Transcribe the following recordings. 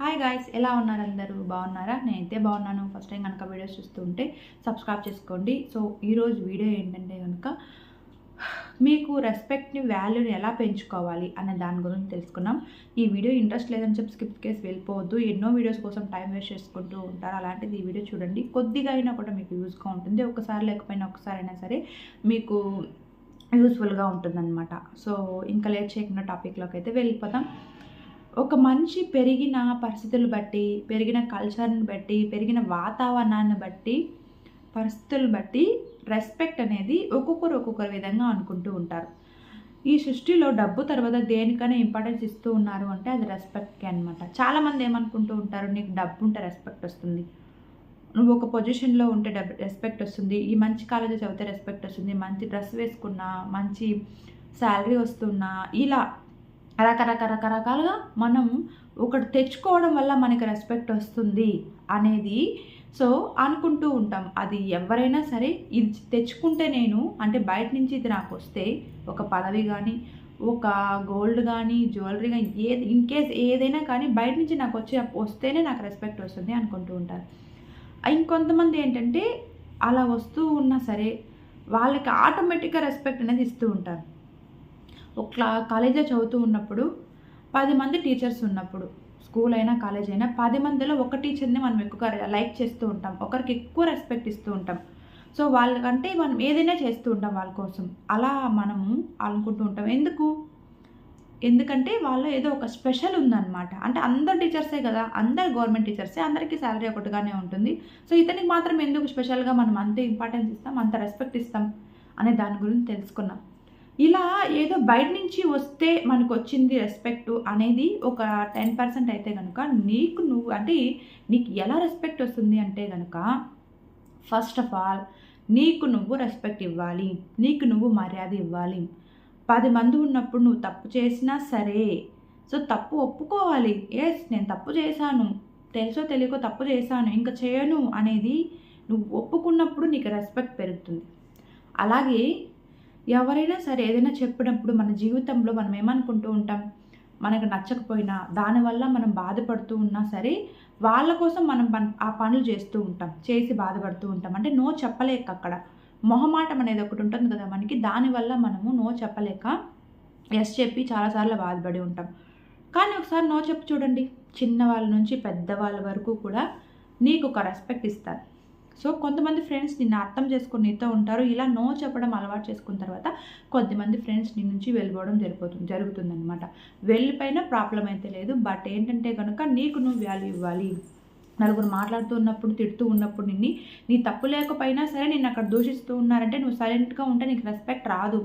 Hi guys ఎలా ఉన్నారు అందరూ? బాగున్నారా? నేనైతే బాగున్నాను. ఫస్ట్ టైం కనుక వీడియోస్ చూస్తూ ఉంటే సబ్స్క్రైబ్ చేసుకోండి సో ఈరోజు వీడియో ఏంటంటే కనుక మీకు రెస్పెక్ట్ని వాల్యూని ఎలా పెంచుకోవాలి అనే దాని గురించి తెలుసుకున్నాం ఈ వీడియో ఇంట్రెస్ట్ లేదని చెప్పి స్కిప్ కేసి వెళ్ళిపోవద్దు. ఎన్నో వీడియోస్ కోసం టైం వేస్ట్ చేసుకుంటూ ఉంటారు. అలాంటిది ఈ వీడియో చూడండి. కొద్దిగా అయినా కూడా మీకు యూస్గా ఉంటుంది. ఒకసారి లేకపోయినా ఒకసారి అయినా సరే మీకు యూస్ఫుల్గా ఉంటుందన్నమాట. సో ఇంకా లేట్ చేయకుండా టాపిక్లోకి అయితే వెళ్ళిపోతాం ఒక మనిషి పెరిగిన పరిస్థితులు బట్టి పెరిగిన కల్చర్ని బట్టి పెరిగిన వాతావరణాన్ని బట్టి పరిస్థితులు బట్టి రెస్పెక్ట్ అనేది ఒక్కొక్కరు ఒక్కొక్కరు విధంగా అనుకుంటూ ఉంటారు. ఈ సృష్టిలో డబ్బు తర్వాత దేనికైనా ఇంపార్టెన్స్ ఇస్తూ ఉన్నారు అంటే అది రెస్పెక్ట్కి అనమాట చాలామంది ఏమనుకుంటూ ఉంటారు నీకు డబ్బు ఉంటే రెస్పెక్ట్ వస్తుంది. నువ్వు ఒక పొజిషన్లో ఉంటే డబ్బు రెస్పెక్ట్ వస్తుంది. ఈ మంచి కాలేజ్ చదివితే రెస్పెక్ట్ వస్తుంది. మంచి డ్రెస్ వేసుకున్నా మంచి శాలరీ వస్తున్నా ఇలా రకరకరకరకాలుగా మనం ఒకటి తెచ్చుకోవడం వల్ల మనకి రెస్పెక్ట్ వస్తుంది అనేది. సో అనుకుంటూ ఉంటాం. అది ఎవరైనా సరే ఇది తెచ్చుకుంటే నేను అంటే బయట నుంచి ఇది నాకు వస్తే ఒక పదవి కానీ ఒక గోల్డ్ కానీ జ్యువెలరీ కానీ ఏది ఇన్ కేస్ ఏదైనా కానీ బయట నుంచి నాకు వచ్చే వస్తేనే నాకు రెస్పెక్ట్ వస్తుంది అనుకుంటూ ఉంటారు. ఇంకొంతమంది ఏంటంటే అలా వస్తూ ఉన్నా సరే వాళ్ళకి ఆటోమేటిక్గా రెస్పెక్ట్ అనేది ఇస్తూ ఉంటారు. క్లా కాలేజీలో చదువుతూ ఉన్నప్పుడు పది మంది టీచర్స్ ఉన్నప్పుడు స్కూల్ అయినా కాలేజ్ అయినా పది మందిలో ఒక టీచర్ని మనం ఎక్కువగా లైక్ చేస్తూ ఉంటాం. ఒకరికి ఎక్కువ రెస్పెక్ట్ ఇస్తూ ఉంటాం. సో వాళ్ళకంటే మనం ఏదైనా చేస్తూ ఉంటాం వాళ్ళ కోసం. అలా మనము అనుకుంటూ ఉంటాం. ఎందుకు? ఎందుకంటే వాళ్ళు ఏదో ఒక స్పెషల్ ఉందన్నమాట. అంటే అందరు టీచర్సే కదా. అందరు గవర్నమెంట్ టీచర్సే. అందరికీ శాలరీ ఒకటిగానే ఉంటుంది. సో ఇతనికి మాత్రం ఎందుకు స్పెషల్గా మనం అంత ఇంపార్టెన్స్ ఇస్తాం అంత రెస్పెక్ట్ ఇస్తాం అనే దాని గురించి తెలుసుకున్నాం. ఇలా ఏదో బయట నుంచి వస్తే మనకు వచ్చింది రెస్పెక్ట్ అనేది ఒక టెన్ పర్సెంట్ అయితే కనుక నీకు నువ్వు అంటే నీకు ఎలా రెస్పెక్ట్ వస్తుంది అంటే కనుక ఫస్ట్ ఆఫ్ ఆల్ నీకు నువ్వు రెస్పెక్ట్ ఇవ్వాలి. నీకు నువ్వు మర్యాద ఇవ్వాలి. పది మంది ఉన్నప్పుడు నువ్వు తప్పు చేసినా సరే సో తప్పు ఒప్పుకోవాలి. ఎస్ నేను తప్పు చేశాను. తెలుసో తెలియకో తప్పు చేశాను. ఇంకా చేయను అనేది నువ్వు ఒప్పుకున్నప్పుడు నీకు రెస్పెక్ట్ పెరుగుతుంది. అలాగే ఎవరైనా సరే ఏదైనా చెప్పినప్పుడు మన జీవితంలో మనం ఏమనుకుంటూ ఉంటాం? మనకు నచ్చకపోయినా దానివల్ల మనం బాధపడుతూ ఉన్నా సరే వాళ్ళ కోసం మనం పన్ ఆ పనులు చేస్తూ ఉంటాం. చేసి బాధపడుతూ ఉంటాం. అంటే నో చెప్పలేక అక్కడ. మొహమాటం అనేది ఒకటి ఉంటుంది కదా మనకి. దానివల్ల మనము నో చెప్పలేక ఎస్ చెప్పి చాలాసార్లు బాధపడి ఉంటాం. కానీ ఒకసారి నో చెప్పు చూడండి. చిన్నవాళ్ళ నుంచి పెద్దవాళ్ళ వరకు కూడా నీకు ఒక రెస్పెక్ట్ ఇస్తారు. సో కొంతమంది ఫ్రెండ్స్ నిన్ను అర్థం చేసుకుని నీతో ఉంటారు. ఇలా నో చెప్పడం అలవాటు చేసుకున్న తర్వాత కొద్దిమంది ఫ్రెండ్స్ నీ నుంచి వెళ్ళిపోవడం జరిగిపోతుంది జరుగుతుందనమాట వెళ్ళిపోయినా ప్రాబ్లం అయితే లేదు. బట్ ఏంటంటే కనుక నీకు నువ్వు వాల్యూ ఇవ్వాలి. నలుగురు మాట్లాడుతూ ఉన్నప్పుడు తిడుతూ ఉన్నప్పుడు నిన్ను నీ తప్పు లేకపోయినా సరే నిన్ను అక్కడ దూషిస్తూ ఉన్నారంటే నువ్వు సైలెంట్గా ఉంటే నీకు రెస్పెక్ట్ రాదు.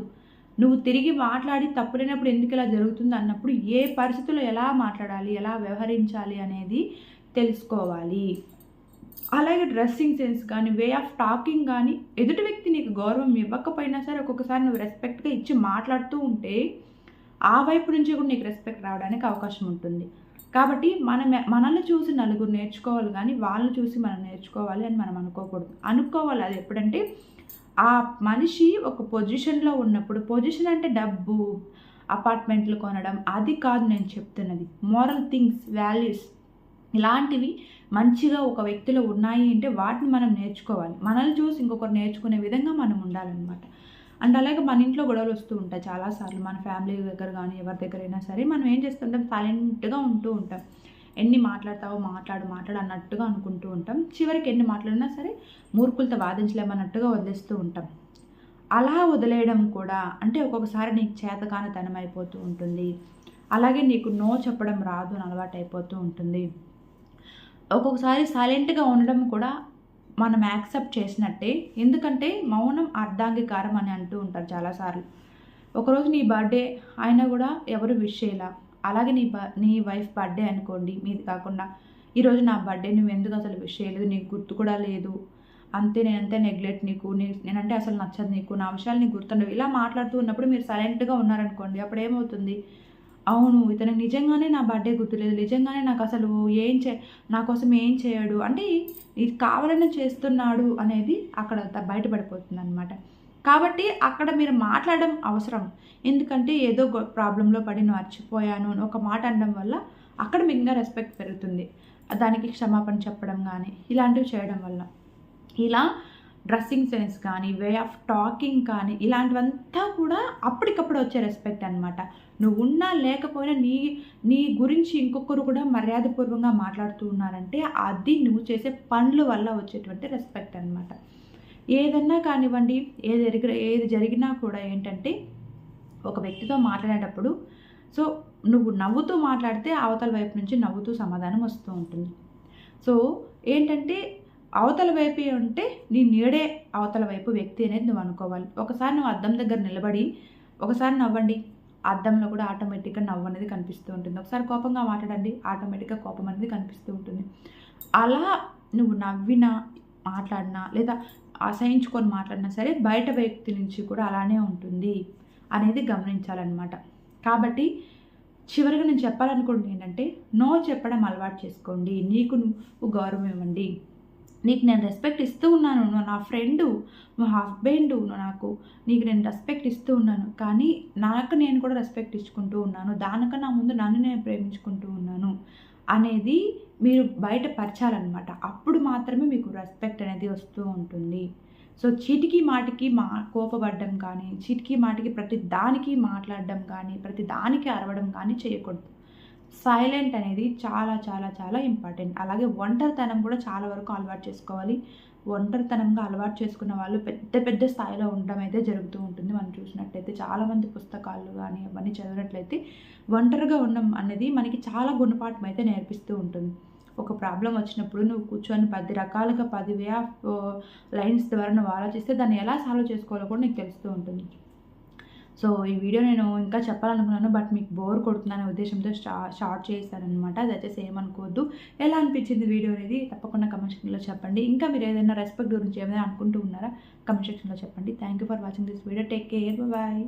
నువ్వు తిరిగి మాట్లాడి తప్పు లేనప్పుడు ఎందుకు ఇలా జరుగుతుంది అన్నప్పుడు ఏ పరిస్థితుల్లో ఎలా మాట్లాడాలి ఎలా వ్యవహరించాలి అనేది తెలుసుకోవాలి. అలాగే డ్రెస్సింగ్ సెన్స్ కానీ వే ఆఫ్ టాకింగ్ కానీ ఎదుటి వ్యక్తి నీకు గౌరవం ఇవ్వకపోయినా సరే ఒక్కొక్కసారి నువ్వు రెస్పెక్ట్గా ఇచ్చి మాట్లాడుతూ ఉంటే ఆ వైపు నుంచి కూడా నీకు రెస్పెక్ట్ రావడానికి అవకాశం ఉంటుంది. కాబట్టి మనం మనల్ని చూసి నలుగురు నేర్చుకోవాలి కానీ వాళ్ళని చూసి మనం నేర్చుకోవాలి అని మనం అనుకోకూడదు. అనుకోవాలి అది ఎప్పుడంటే ఆ మనిషి ఒక పొజిషన్లో ఉన్నప్పుడు పొజిషన్ అంటే డబ్బు అపార్ట్మెంట్లు కొనడం అది కాదు నేను చెప్తున్నది. మోరల్ థింగ్స్ వాల్యూస్ ఇలాంటివి మంచిగా ఒక వ్యక్తిలో ఉన్నాయి అంటే వాటిని మనం నేర్చుకోవాలి. మనల్ని చూసి ఇంకొకరు నేర్చుకునే విధంగా మనం ఉండాలన్నమాట. అండ్ అలాగే మన ఇంట్లో గొడవలు వస్తూ ఉంటాయి చాలాసార్లు. మన ఫ్యామిలీ దగ్గర కానీ ఎవరి దగ్గరైనా సరే మనం ఏం చేస్తుంటాం? సైలెంట్గా ఉంటూ ఉంటాం. ఎన్ని మాట్లాడతావో మాట్లాడు మాట్లాడు అన్నట్టుగా అనుకుంటూ ఉంటాం. చివరికి ఎన్ని మాట్లాడినా సరే మూర్ఖులతో వాదించలేమన్నట్టుగా వదిలేస్తూ ఉంటాం. అలా వదిలేయడం కూడా అంటే ఒక్కొక్కసారి నీకు చేతకానితనం అయిపోతూ ఉంటుంది. అలాగే నీకు నో చెప్పడం రాదు అని అలవాటు అయిపోతూ ఉంటుంది. ఒక్కొక్కసారి సైలెంట్గా ఉండడం కూడా మనం యాక్సెప్ట్ చేసినట్టే. ఎందుకంటే మౌనం అర్ధాంగీకారం అని అంటూ ఉంటారు చాలాసార్లు. ఒకరోజు నీ బర్త్డే అయినా కూడా ఎవరు విష్ చేయలా. అలాగే నీ బ నీ వైఫ్ బర్త్డే అనుకోండి మీది కాకుండా ఈరోజు నా బర్త్డే నువ్వు ఎందుకు అసలు విష్ చేయలేదు నీకు గుర్తు కూడా లేదు అంతే నేనంతే నెగ్లెక్ట్ నీకు నీ నేనంటే అసలు నచ్చదు నీకు నా విషయాలు నీకు గుర్తుండవు ఇలా మాట్లాడుతూ ఉన్నప్పుడు మీరు సైలెంట్గా ఉన్నారనుకోండి అప్పుడు ఏమవుతుంది అవును ఇతనికి నిజంగానే నా బర్త్డే గుర్తులేదు. నిజంగానే నాకు అసలు ఏం చే నా కోసం ఏం చేయడు. అంటే ఇది కావాలని చేస్తున్నాడు అనేది అక్కడ బయటపడిపోతుంది అనమాట కాబట్టి అక్కడ మీరు మాట్లాడడం అవసరం. ఎందుకంటే ఏదో ప్రాబ్లంలో పడి మర్చిపోయాను ఒక మాట అనడం వల్ల అక్కడ మీకు ఇంకా రెస్పెక్ట్ పెరుగుతుంది. దానికి క్షమాపణ చెప్పడం కానీ ఇలాంటివి చేయడం వల్ల. ఇలా డ్రెస్సింగ్ సెన్స్ కానీ వే ఆఫ్ టాకింగ్ కానీ ఇలాంటివంతా కూడా అప్పటికప్పుడు వచ్చే రెస్పెక్ట్ అనమాట నువ్వు ఉన్నా లేకపోయినా నీ నీ గురించి ఇంకొకరు కూడా మర్యాదపూర్వకంగా మాట్లాడుతూ ఉన్నారంటే అది నువ్వు చేసే పనుల వల్ల వచ్చేటువంటి రెస్పెక్ట్ అనమాట ఏదన్నా కానివ్వండి ఏది జరిగిన ఏది జరిగినా కూడా ఏంటంటే ఒక వ్యక్తితో మాట్లాడేటప్పుడు సో నువ్వు నవ్వుతూ మాట్లాడితే అవతల వైపు నుంచి నవ్వుతూ సమాధానం వస్తూ ఉంటుంది. సో ఏంటంటే అవతల వైపు ఉంటే నీ నీడే అవతల వైపు వ్యక్తి అనేది నువ్వు అనుకోవాలి. ఒకసారి నువ్వు అద్దం దగ్గర నిలబడి ఒకసారి నవ్వండి. అద్దంలో కూడా ఆటోమేటిక్గా నవ్వు అనేది కనిపిస్తూ ఉంటుంది. ఒకసారి కోపంగా మాట్లాడండి ఆటోమేటిక్గా కోపం అనేది కనిపిస్తూ ఉంటుంది. అలా నువ్వు నవ్వినా మాట్లాడినా లేదా అసహించుకొని మాట్లాడినా సరే బయట వ్యక్తి నుంచి కూడా అలానే ఉంటుంది అనేది గమనించాలన్నమాట. కాబట్టి చివరిగా నేను చెప్పాలనుకుంటుంది ఏంటంటే నో చెప్పడం అలవాటు చేసుకోండి. నీకు నువ్వు గౌరవం ఇవ్వండి. నీకు నేను రెస్పెక్ట్ ఇస్తూ ఉన్నాను నువ్వు నా ఫ్రెండు నువ్వు హస్బెండ్ నువ్వు నాకు నీకు నేను రెస్పెక్ట్ ఇస్తూ ఉన్నాను. కానీ నాకు నేను కూడా రెస్పెక్ట్ ఇచ్చుకుంటూ ఉన్నాను. దానికన్నా ముందు నన్ను నేను ప్రేమించుకుంటూ ఉన్నాను అనేది మీరు బయట పరచాలన్నమాట. అప్పుడు మాత్రమే మీకు రెస్పెక్ట్ అనేది వస్తూ ఉంటుంది. సో చీటికి మాటికి మా కోపపడడం కానీ చీటికి మాటికి ప్రతి దానికి మాట్లాడడం కానీ ప్రతి దానికి అరవడం కానీ చేయకూడదు. సైలెంట్ అనేది చాలా చాలా చాలా ఇంపార్టెంట్ అలాగే ఒంటరితనం కూడా చాలా వరకు అలవాటు చేసుకోవాలి. ఒంటరితనంగా అలవాటు చేసుకున్న వాళ్ళు పెద్ద పెద్ద స్థాయిలో ఉండడం అయితే జరుగుతూ ఉంటుంది. మనం చూసినట్లయితే చాలామంది పుస్తకాలు కానీ అవన్నీ చదివినట్లయితే ఒంటరిగా ఉండడం అనేది మనకి చాలా గుణపాఠం అయితే నేర్పిస్తూ ఉంటుంది. ఒక ప్రాబ్లం వచ్చినప్పుడు నువ్వు కూర్చొని పది రకాలుగా పది వే ఆఫ్ లైన్స్ ద్వారా నువ్వు ఆలోచిస్తే దాన్ని ఎలా సాల్వ్ చేసుకోవాలో కూడా నీకు తెలుస్తూ ఉంటుంది. సో ఈ వీడియో నేను ఇంకా చెప్పాలనుకున్నాను బట్ మీకు బోర్ కొడుతుందనే ఉద్దేశంతో స్టా షార్ట్ చేశానమాట దయచేసి ఏమనుకోవద్దు. ఎలా అనిపించింది వీడియో అనేది తప్పకుండా కమెంట్ సెక్షన్లో చెప్పండి. ఇంకా మీరు ఏదైనా రెస్పెక్ట్ గురించి ఏమైనా అనుకుంటూ ఉన్నారా కమెంట్ సెక్షన్లో చెప్పండి. Thank you for watching this video. Take care. Bye.